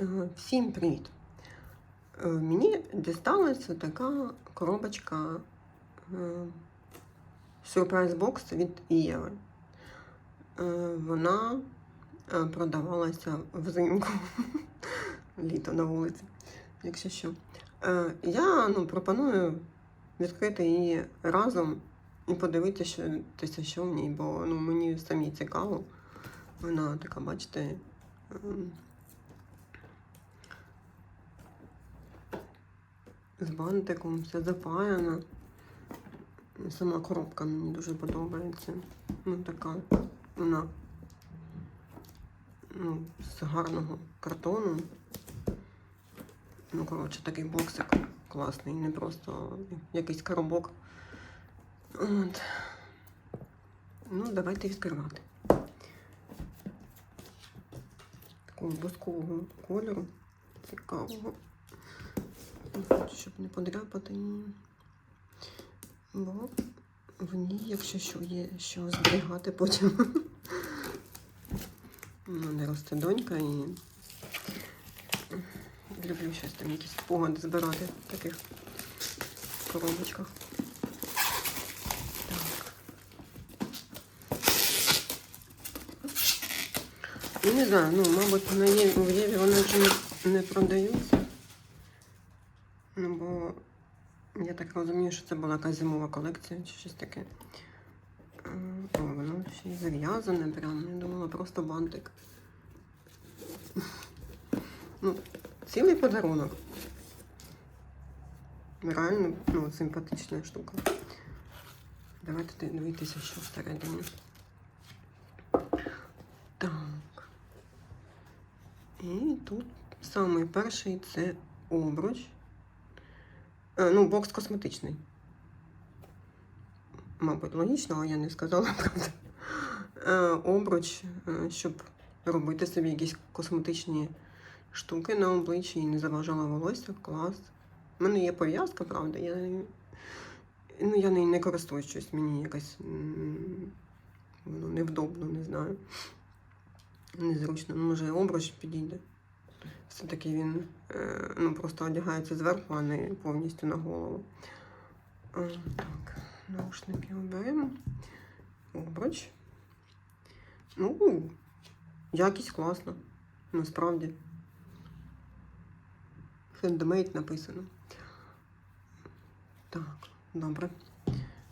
Е, Всім привіт! Е, Мені дісталася така коробочка сюрприз бокс від Єви. Е, Вона е, продавалася взимку літо на вулиці, якщо що. Е, Я ну, пропоную відкрити її разом і подивитися, що в ній, бо ну, мені самі цікаво. Вона така, бачите. З бантиком, вся запаяна. Сама коробка мені дуже подобається. Ну, така вона ну, з гарного картону. Ну, коротше, такий боксик класний, не просто якийсь коробок. От. Ну, давайте відкривати. Такого бускового кольору. Цікавого. Хочу, щоб не подряпати. Бо в ній, якщо що, є що зберігати потім. Мене росте донька і люблю щось там, якісь спогади збирати в таких коробочках. Так. Ну, не знаю, ну, мабуть, на Єві вони вже не, не продаються. Ну, бо я так розумію, що це була якась зимова колекція чи щось таке. Е, О, воно ще й зав'язане прямо. Я думала, просто бантик. Ну, цілий подарунок. Реально, ну, симпатична штука. Давайте дивитися, що всередині. Так. І тут самий перший це обруч. Е, Ну, бокс косметичний. Мабуть, логічно, але я не сказала правда. Е, Обруч, е, щоб робити собі якісь косметичні штуки на обличчі і не заважало волосся. Клас. У мене є пов'язка, правда. Я, ну, я нею не користуюсь щось, мені якось воно невдобно, не знаю. Незручно. Ну, Може, обруч підійде. Все-таки він е, ну, просто одягається зверху, а не повністю на голову. Так, наушники оберемо. Обруч. Ну, якість класна. Насправді. Хендмейд написано. Так, добре.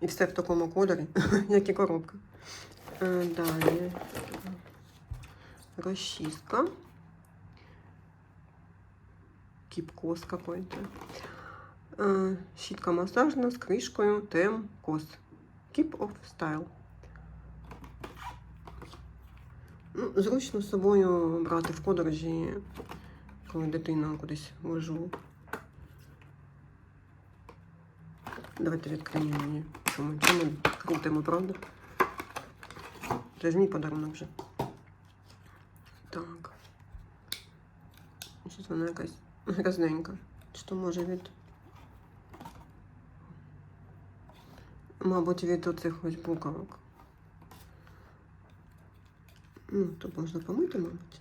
І все в такому кольорі, як і коробка. Е, Далі. Розчистка. Кипкос какой-то. Щітка масажна з кришкою Тем Кос. Keep of Style. Ну, зручно з собою брати в подорожі, коли дитину кудись вожу. Давайте відкриємо її. Чому, чому крутимо, правда? Це ж мій подарунок вже. Так. Щось вона якась грязненька. То може від. Мабуть, від оцих ось буковок. Ну, тут можна помити, мабуть.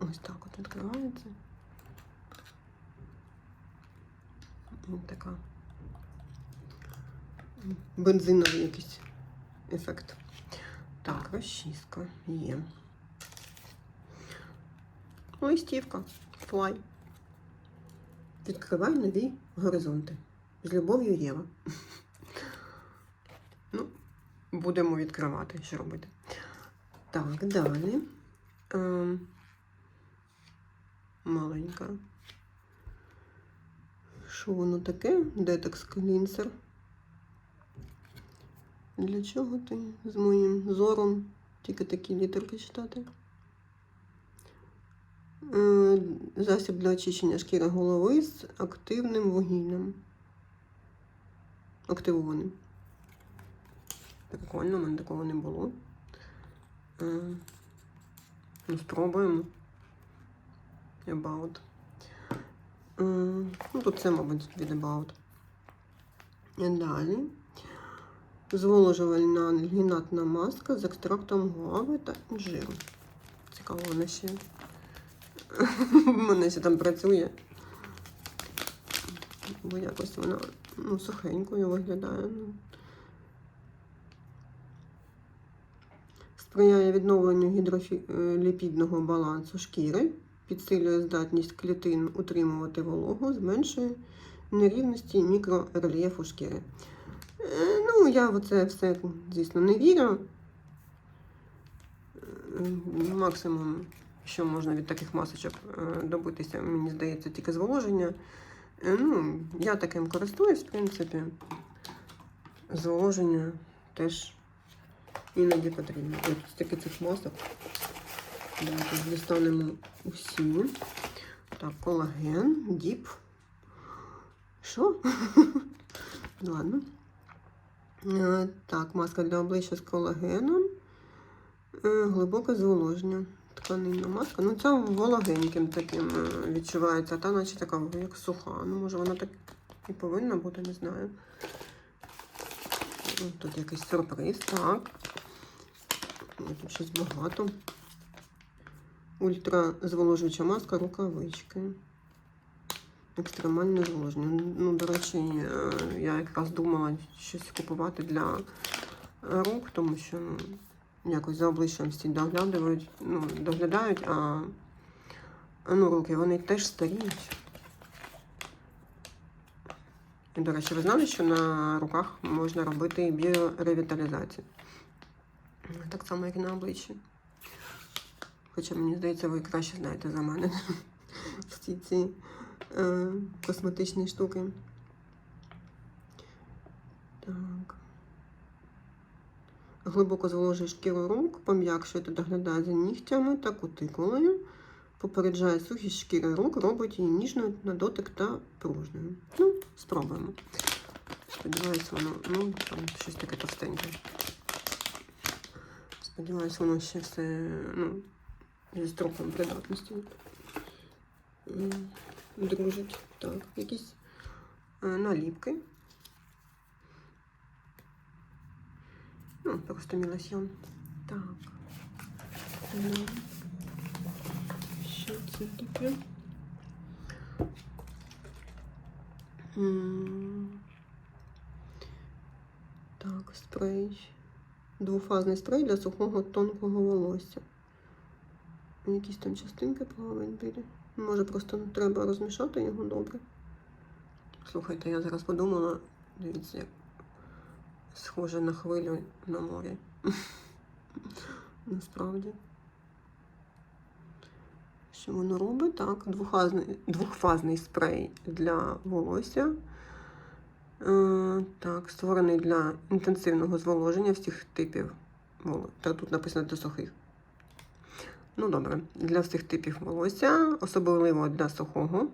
Ось так от відкривається. І така. Бензиновий якийсь ефект. Так, розчистка є. Листівка. Флай. Відкривай нові горизонти. З любов'ю Єва. Ну, будемо відкривати, що робити. Так, далі. Ем, маленька. Що воно таке? Детекс клінсер. Для чого ти з моїм зором тільки такі літерки читати? Е, Засіб для очищення шкіри голови з активним вугіллям. Активованим. Прикольно, в мене такого не було. Е, Ну, спробуємо. About. Е, Ну, тут це, мабуть, від About. І далі. Зволожувальна альгінатна маска з екстрактом гуави та інжиру. Цікаво, вона ще Мене ще там працює. Бо якось вона ну, сухенькою виглядає. Ну. Сприяє відновленню гідрофіліпідного балансу шкіри, підсилює здатність клітин утримувати вологу, зменшує нерівності мікрорельєфу шкіри. Е, Ну, я в це все, звісно, не вірю. Е, Максимум, що можна від таких масочок е, добитися, мені здається, тільки зволоження. Е, Ну, я таким користуюсь, в принципі. Зволоження теж іноді потрібно. Ось стільки цих масок. Давайте дістанемо усі. Так, колаген, діп. Що? Ладно. Е, Так, маска для обличчя з колагеном. Глибоке зволоження. Тканинна маска. Ну, ця вологеньким таким е, відчувається, та наче така як суха. Ну, може вона так і повинна бути, не знаю. Тут якийсь сюрприз, так. Тут щось багато. Ультразволожуюча маска, рукавички. Екстремальне зволоження. Ну, до речі, е, я якраз думала щось купувати для рук, тому що ну, якось за обличчям всі доглядають, ну, доглядають, а ну, руки вони теж старіють. До речі, ви знали, що на руках можна робити біоревіталізацію. Так само, як і на обличчі. Хоча, мені здається, ви краще знаєте за мене всі ці е, косметичні штуки. Так. Глибоко зволожує шкіру рук, пом'якшує та доглядає за нігтями та кутикулою. Попереджає сухість шкіри рук, робить її ніжною на дотик та пружною. Ну, спробуємо. Сподіваюсь, воно, ну, там щось таке товстеньке. Сподіваюсь, воно ще все, ну, зі строком придатності. Дружить. Так, якісь е, наліпки. Ну, просто мілосьйон. Так. Ну, Що це таке? Так, спрей. Двофазний спрей для сухого тонкого волосся. Якісь там частинки плавають білі. Може, просто треба розмішати його добре. Слухайте, я зараз подумала, дивіться, як схоже на хвилю на морі. Насправді. Що воно робить? Так, двохфазний, двохфазний спрей для волосся. Е, так, створений для інтенсивного зволоження всіх типів волосся. Так, тут написано для сухих. Ну, добре, для всіх типів волосся, особливо для сухого.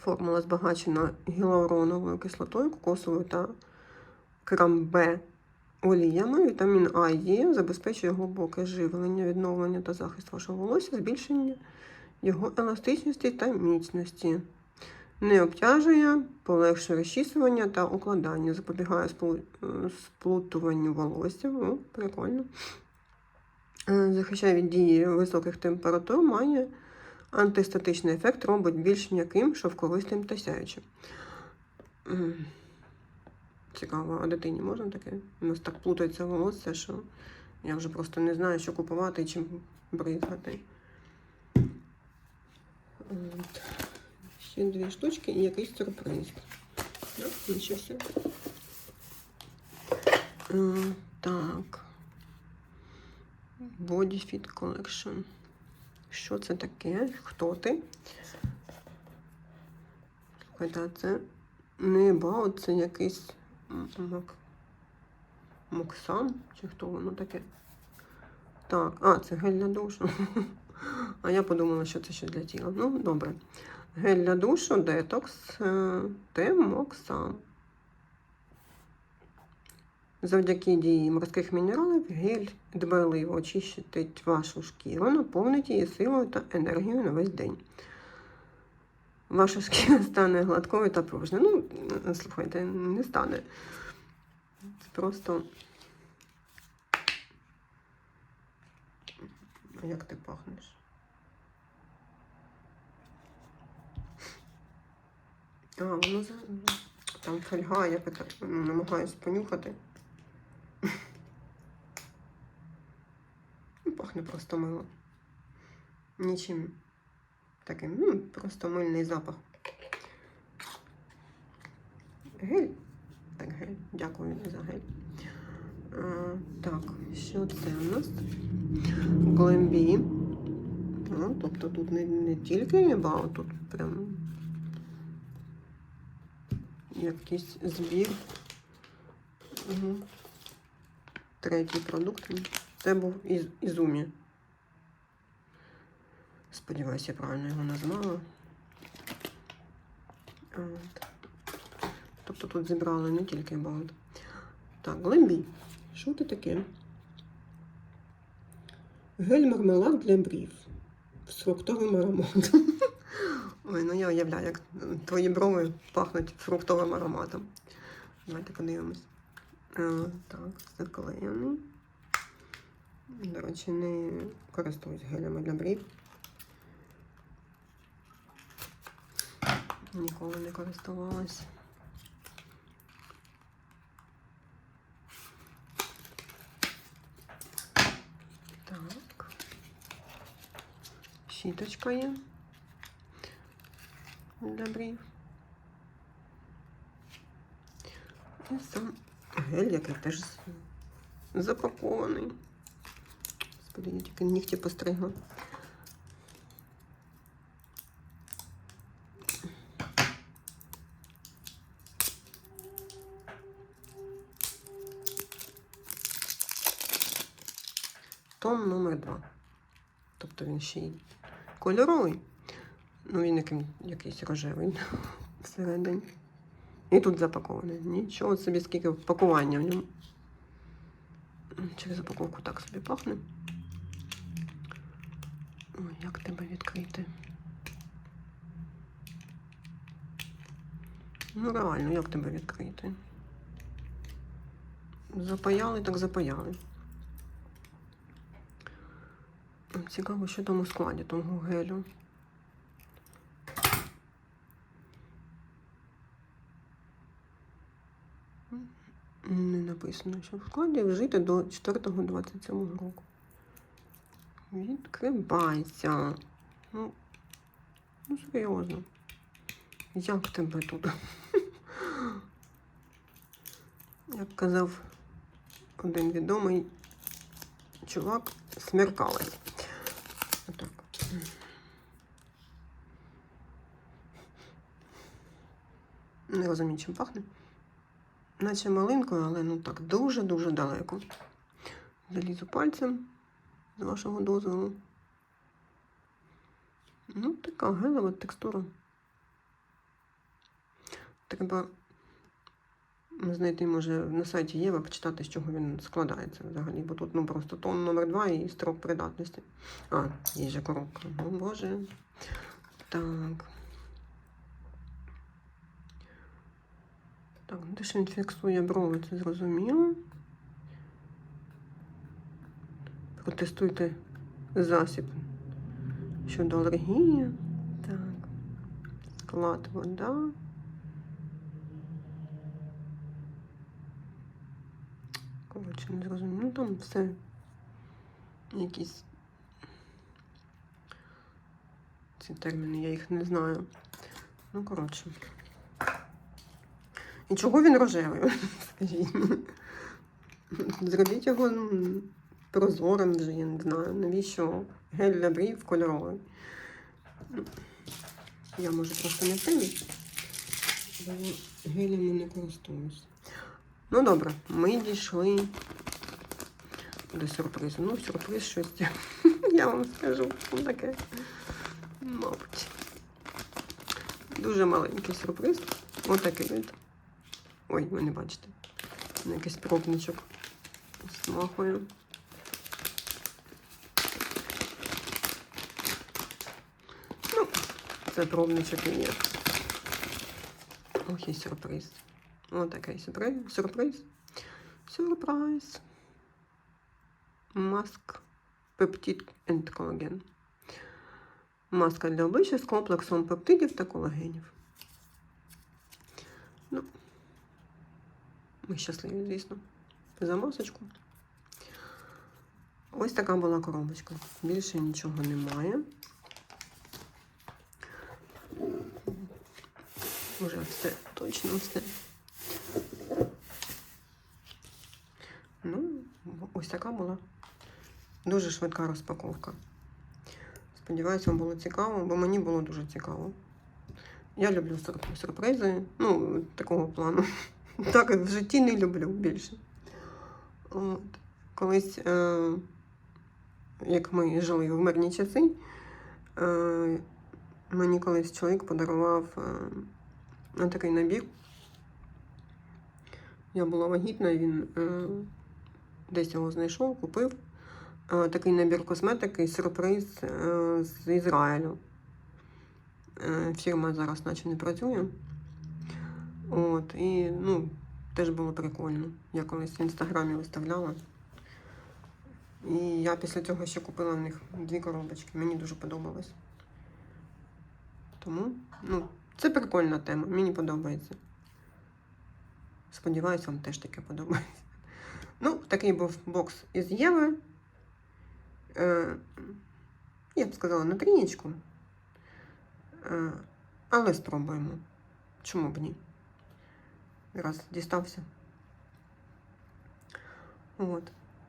Формула збагачена гіалуроновою кислотою, кокосовою та крамбе оліями. Вітамін А є, забезпечує глибоке живлення, відновлення та захист вашого волосся, збільшення його еластичності та міцності. Не обтяжує, полегшує розчісування та укладання, запобігає сплутуванню волосся. О, прикольно. Е, Захищає від дії високих температур, має антистатичний ефект, робить більш м'яким, шовковистим та сяючим. Цікаво, а дитині можна таке? У нас так плутається волосся, що я вже просто не знаю, що купувати і чим бризгати. От. Ще дві штучки і якийсь сюрприз. Так, включився. Е, Так. Body Collection. Що це таке? Хто ти? Слухайте, це не About, це якийсь мак... Моксан? Чи хто воно таке? Так, а, це гель для душу. А я подумала, що це щось для тіла. Ну, добре. Гель для душу, детокс, е, Темоксан. Завдяки дії морських мінералів гель дбайливо очищить вашу шкіру, наповнить її силою та енергією на весь день ваша шкіра стане гладкою та пружною. Ну, слухайте, не стане. Це просто. Як ти пахнеш? А, воно за... там фольга, я питаю, ну, намагаюсь понюхати. Ну, пахне просто мило. Нічим таким, ну, просто мильний запах. Гель. Так, гель. Дякую за гель. А, так, що це у нас? Глембі. А, тобто тут не, не тільки єба, а тут прям якийсь збір. Угу. Третій продукт. Це був із Ізумі. Сподіваюся, я правильно його назвала. От. Тобто тут зібрали не тільки балд. Так, глембі. Що це таке? Гель-мармелад для брів з фруктовим ароматом. Ой, ну я уявляю, як твої брови пахнуть фруктовим ароматом. Давайте подивимось. А, так, заклеєний. До речі, не користуюсь гелями для брів. Ніколи не користувалась. Так. Щіточка є для брів. І сам гель, який теж запакований. Господи, я тільки нігті постригла. Тобто він ще й кольоровий. Ну, він яким, якийсь рожевий всередині. І тут запакований. Нічого собі, скільки пакування в ньому. Через упаковку так собі пахне. Ой, як тебе відкрити? Ну, реально, як тебе відкрити? Запаяли, так запаяли. Цікаво, що там у складі того гелю. Не написано, що в складі вжити до 4.27 року. Відкривайся. Ну, ну серйозно. Як тебе тут? Як казав один відомий чувак, смеркалось. Отак. Не розумію, чим пахне. Наче малинкою, але ну так дуже-дуже далеко. Залізу пальцем з вашого дозволу. Ну, така гелева текстура. Треба знайти, може, на сайті Єва почитати, з чого він складається взагалі, бо тут ну, просто тон номер 2 і строк придатності. А, є же коробка. О Боже. Так. Так, де ж він фіксує брови, це зрозуміло. Протестуйте засіб щодо алергії. Так. Склад вода. Коротше, не зрозуміло. Ну там все. Якісь ці терміни, я їх не знаю. Ну, коротше. І чого він рожевий? Скажіть. Зробіть його ну, прозорим вже, я не знаю. Навіщо гель для брів кольоровий? Ну, Я може просто не темі, бо гелями не користуюсь. Ну добре, ми дійшли до сюрпризу. Ну, сюрприз щось. Я вам скажу, що таке. Мабуть. Дуже маленький сюрприз. Отакий от. Ой, ви не бачите. На якийсь пробничок смахую. Ну, це пробничок і є. Ох, і сюрприз. Отакий сюрприз. Сюрприз. Сюрприз. Маск пептид and колаген. Маска для обличчя з комплексом пептидів та колагенів. Ну, Ми щасливі, звісно. За масочку. Ось така була коробочка. Більше нічого немає. Уже все, точно все. Ну, ось така була. Дуже швидка розпаковка. Сподіваюся, вам було цікаво, бо мені було дуже цікаво. Я люблю сюрпризи, ну, такого плану. Так в житті не люблю більше. От. Колись, е, як ми жили в мирні часи, е, мені колись чоловік подарував е, такий набір. Я була вагітна, він е, десь його знайшов, купив. Е, такий набір косметики, сюрприз е, з Ізраїлю. Е, фірма зараз наче не працює. От, і ну, теж було прикольно. Я колись в інстаграмі виставляла. І я після цього ще купила в них дві коробочки. Мені дуже подобалось. Тому, ну, це прикольна тема, мені подобається. Сподіваюсь, вам теж таке подобається. Ну, такий був бокс із Єви. Е, я б сказала, на трінічку. Е, але спробуємо. Чому б ні? Раз дістався. От.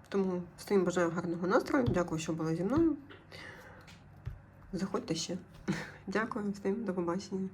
Тому всім бажаю гарного настрою. Дякую, що були зі мною. Заходьте ще. Дякую всім, до побачення.